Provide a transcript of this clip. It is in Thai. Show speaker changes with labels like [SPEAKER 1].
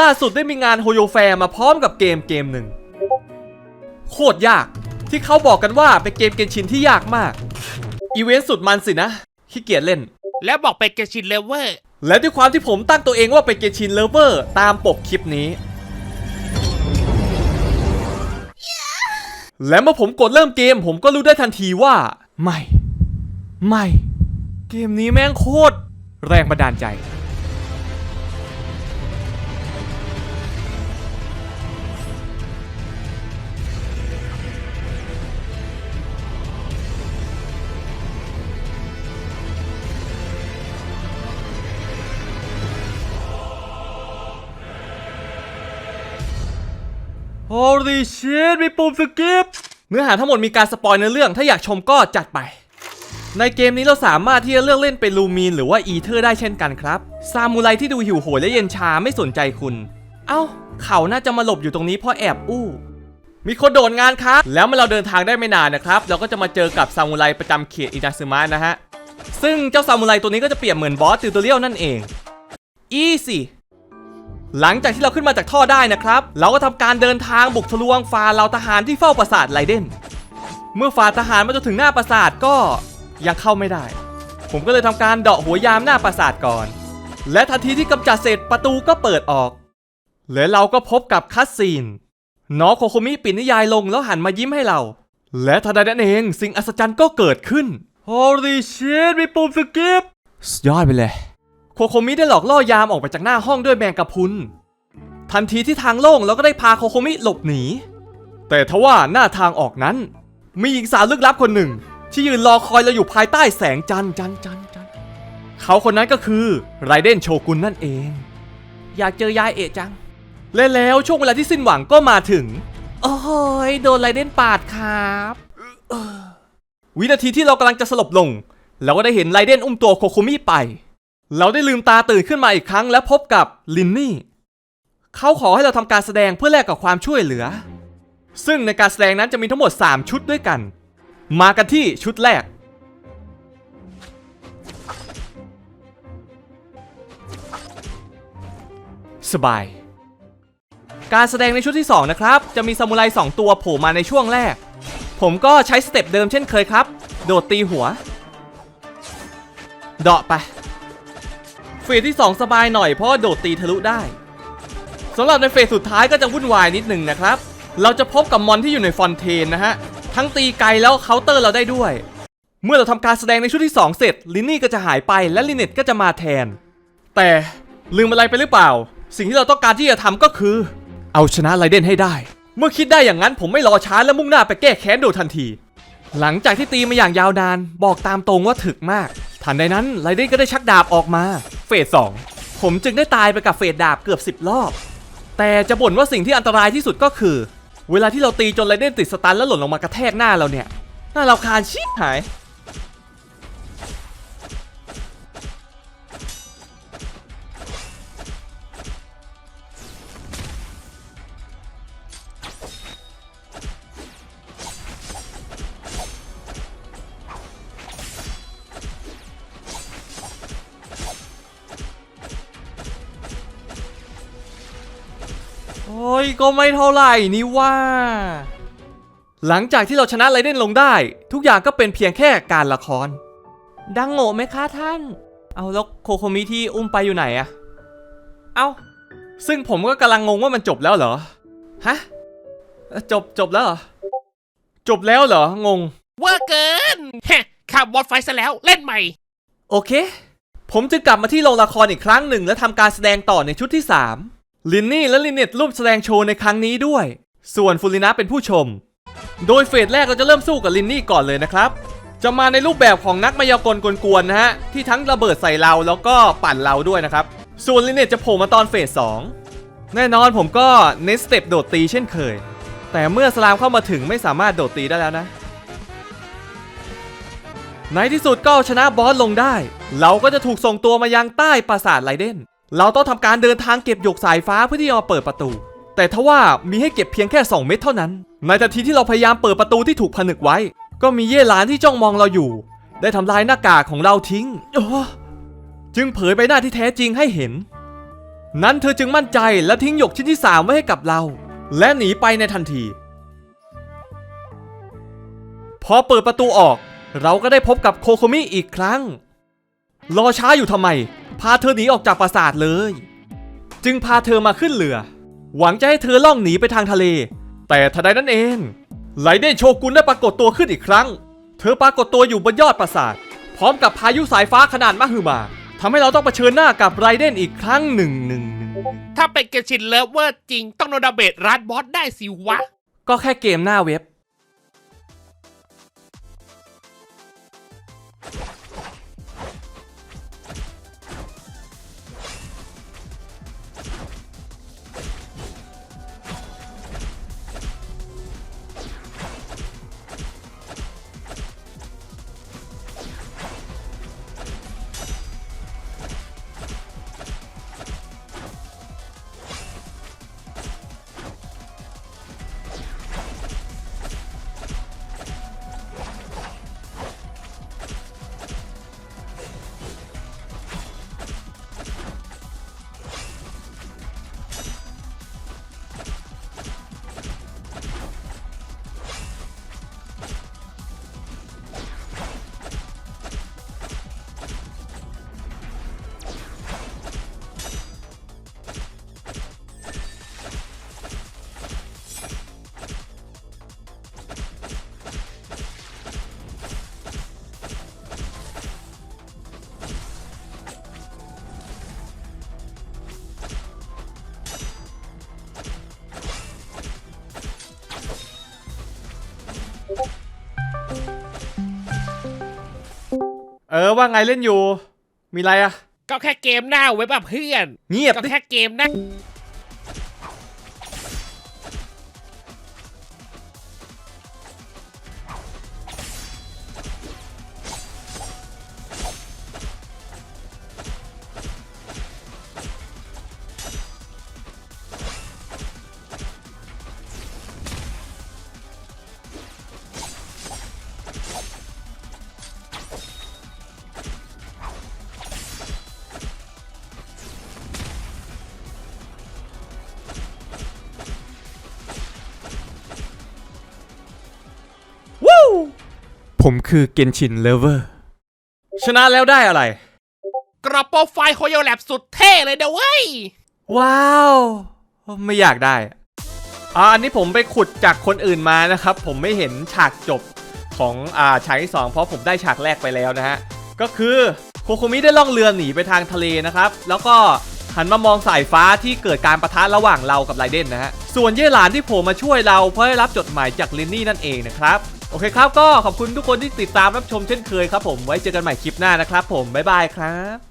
[SPEAKER 1] ล่าสุดได้มีงานโฮโยแฟร์มาพร้อมกับเกมเกมหนึ่ง โคตรยาก ที่เขาบอกกันว่าเป็นเกมเกนชินที่ยากมาก อีเวนต์สุดมันสินะขี้เกียจเล่น
[SPEAKER 2] แล้วบอกเป็นเกชินเลเวอร์
[SPEAKER 1] และด้วยความที่ผมตั้งตัวเองว่าเป็นเกนชินเลเวอร์ตามปกคลิปนี้ และเมื่อผมกดเริ่มเกม ผมก็รู้ได้ทันทีว่า ไม่ ไม่ เกมนี้แม่งโคตรแรงบันดาลใจ Holy shit มีปุ่มสกิปเนื้อหาทั้งหมดมีการสปอยในเรื่อง ถ้าอยากชมก็จัดไป ในเกมนี้เราสามารถที่จะเลือกเล่นเป็นลูมีนหรือว่าอีเทอร์ได้เช่นกันครับ ซามูไรที่ดูหิวโหยและเย็นชาไม่สนใจคุณ เอ้า เขาน่าจะมาหลบอยู่ตรงนี้เพราะแอบอู้ มีคนโดดงานครับ แล้วเมื่อเราเดินทางได้ไม่นานนะครับ เราก็จะมาเจอกับซามูไรประจำเขตอินาซึมะนะฮะ ซึ่งเจ้าซามูไรตัวนี้ก็จะเปรียบเหมือนบอสติวตัวเรียวนั่นเองอีสิ หลังจากที่เราขึ้นมาจากท่อได้นะครับ เราก็ทำการเดินทางบุกทะลวงฝ่าเหล่าทหารที่เฝ้าปราสาทไลเดน เมื่อฝาทหารมาจนถึงหน้าปราสาทก็ยังเข้าไม่ได้ ผมก็เลยทำการเดาะหัวยามหน้าปราสาทก่อน และทันทีที่กำจัดเสร็จประตูก็เปิดออก และเราก็พบกับคัสซีนน้องโคโคมิปิดนิยายลงแล้วหันมายิ้มให้เรา และทันใดนั้นเองสิ่งอัศจรรย์ก็เกิดขึ้น Holy shit มีปุ่มสกิปสุดยอดไปเลย โคโคมิได้หลอกล่อยามออกไปจากหน้าห้องด้วยแมงกะพุน ทันทีที่ทางโล่งเราก็ได้พาโคโคมิหลบหนี แต่ทว่าหน้าทางออกนั้น มีหญิงสาวลึกลับคนหนึ่ง ที่ยืนรอคอยเราอยู่ภายใต้แสงจันจันจันจันเขาคนนั้นก็คือไรเดนโชกุนนั่นเอง อยากเจอยายเอะจัง และแล้วช่วงเวลาที่สิ้นหวังก็มาถึง โอ้ยโดนไรเดนปาดครับเออวินาทีที่เรากำลังจะสลบลง เราก็ได้เห็นไรเดนอุ้มตัวโคโคมิไป เราได้ลืมตาตื่นขึ้นมาอีกครั้งและพบกับลินนี่ เขาขอให้เราทำการแสดงเพื่อแลกกับความช่วยเหลือ ซึ่งในการแสดงนั้นจะมีทั้งหมด 3 ชุดด้วยกัน มากันที่ชุดแรก สบาย การแสดงในชุดที่ 2 นะครับ จะมีซามูไร2ตัวโผล่มาในช่วงแรก ผมก็ใช้สเต็ปเดิมเช่นเคยครับ โดดตีหัว เดาะไป เฟสที่ 2 สบายหน่อยเพราะโดดตีทะลุได้สำหรับในเฟสสุดท้ายก็จะวุ่นวายนิดหนึ่งนะครับ เราจะพบกับมอนที่อยู่ในฟอนเทนนะฮะ ทั้งตีไกลแล้วเคาน์เตอร์เราได้ด้วย เมื่อเราทำการแสดงในชุดที่ 2 เสร็จ ลินนี่ก็จะหายไปและลินเน็ตก็จะมาแทน แต่ลืมอะไรไปหรือเปล่า สิ่งที่เราต้องการที่จะทำก็คือ เอาชนะไรเดนให้ได้ เมื่อคิดได้อย่างนั้นผมไม่รอช้าและมุ่งหน้าไปแก้แค้นโดยทันที หลังจากที่ตีมาอย่างยาวนานบอกตามตรงว่าถึกมาก ทันใดนั้นไรเดนก็ได้ชักดาบออกมา เฟสสองผมจึงได้ตายไปกับเฟสดาบเกือบ 10 รอบ แต่จะบ่นว่าสิ่งที่อันตรายที่สุดก็คือ เวลาที่เราตีจนไรเดนติดสตันแล้วหล่นลงมากระแทกหน้าเราเนี่ยน่าเราคาญชิบหาย อ้ยก็ไม่เท่าไหร่นี่ว่า หลังจากที่เราชนะไรเดนลงได้ ทุกอย่างก็เป็นเพียงแค่การละคร ดังโง่ไหมคะท่าน เอาแล้วโคโคมิที่อุ้มไปอยู่ไหนอะเอาซึ่งผมก็กำลังงงว่ามันจบแล้วเหรอ ฮะเอ่อจบจบแล้วเหรอ จบแล้วเหรอ งง
[SPEAKER 2] เวอร์เกินฮะขับบอสไฟซะแล้วเล่นใหม่
[SPEAKER 1] โอเค ผมจึงกลับมาที่โรงละครอีกครั้งหนึ่งและทำการแสดงต่อในชุดที่ 3 ลินนี่และลินเน็ตร่วมแสดงโชว์ในครั้งนี้ด้วย ส่วนฟูลินะเป็นผู้ชม โดยเฟสแรกเราจะเริ่มสู้กับลินนี่ก่อนเลยนะครับ จะมาในรูปแบบของนักมายากลกวนๆนะฮะ ที่ทั้งระเบิดใส่เราแล้วก็ปั่นเราด้วยนะครับ ส่วนลินเน็ตจะโผล่มาตอนเฟส2แน่นอนผมก็เนสเต็ปโดดตีเช่นเคย แต่เมื่อสลามเข้ามาถึงไม่สามารถโดดตีได้แล้วนะ ในที่สุดก็ชนะบอสลงได้ เราก็จะถูกส่งตัวมายังใต้ปราสาทไรเดน เราต้องทำการเดินทางเก็บหยกสายฟ้าเพื่อที่จะมาเปิดประตู แต่ทว่ามีให้เก็บเพียงแค่ 2 เม็ดเท่านั้น ในทันทีที่เราพยายามเปิดประตูที่ถูกผนึกไว้ ก็มีเย่หลานที่จ้องมองเราอยู่ ได้ทำลายหน้ากากของเราทิ้งโอ้จึงเผยใบหน้าที่แท้จริงให้เห็น นั้นเธอจึงมั่นใจและทิ้งหยกชิ้นที่สามไว้ให้กับเรา และหนีไปในทันที พอเปิดประตูออก เราก็ได้พบกับโคโคมิอีกครั้ง รอช้าอยู่ทำไม พาเธอหนีออกจากปราสาทเลย จึงพาเธอมาขึ้นเรือ หวังจะให้เธอล่องหนีไปทางทะเล แต่ทันใดนั้นเองไลเดนโชกุนได้ปรากฏตัวขึ้นอีกครั้ง เธอปรากฏตัวอยู่บนยอดปราสาท พร้อมกับพายุสายฟ้าขนาดมหึมาทำให้เราต้องเผชิญหน้ากับไรเดนอีกครั้งหนึ่งหนึ่งหนึ่ง
[SPEAKER 2] ถ้าเป็นเกมชินเลิฟเวอร์จริง ต้องโดนดาเบตรัดบอสได้สิวะ
[SPEAKER 1] ก็แค่เกมหน้าเว็บ ออว่าไงเล่นอยู่ มีอะไรอะ
[SPEAKER 2] ก็แค่เกมหน้าเว็บอะเพื่อน
[SPEAKER 1] เงียบ
[SPEAKER 2] ก็
[SPEAKER 1] ดิ
[SPEAKER 2] แค่เกมหนะ
[SPEAKER 1] ผมคือเกนชินเลเวอร์ ชนะแล้วได้อะไร
[SPEAKER 2] กระโปรงไฟล์โคโยแลบสุดเท่เลยเด้อเว้ย
[SPEAKER 1] ว้าว ไม่อยากได้อ่าอันนี้ผมไปขุดจากคนอื่นมานะครับ ผมไม่เห็นฉากจบของอ่าฉากที่สองเพราะผมได้ฉากแรกไปแล้วนะฮะ ก็คือโคโคมิได้ล่องเรือหนีไปทางทะเลนะครับ แล้วก็หันมามองสายฟ้าที่เกิดการประทะระหว่างเรากับไรเดนนะฮะ ส่วนเย่หลานที่โผล่มาช่วยเราเพราะได้รับจดหมายจากลินนี่นั่นเองนะครับ โอเคครับก็ขอบคุณทุกคนที่ติดตามรับชมเช่นเคยครับผมไว้เจอกันใหม่คลิปหน้านะครับผมบ๊ายบายครับ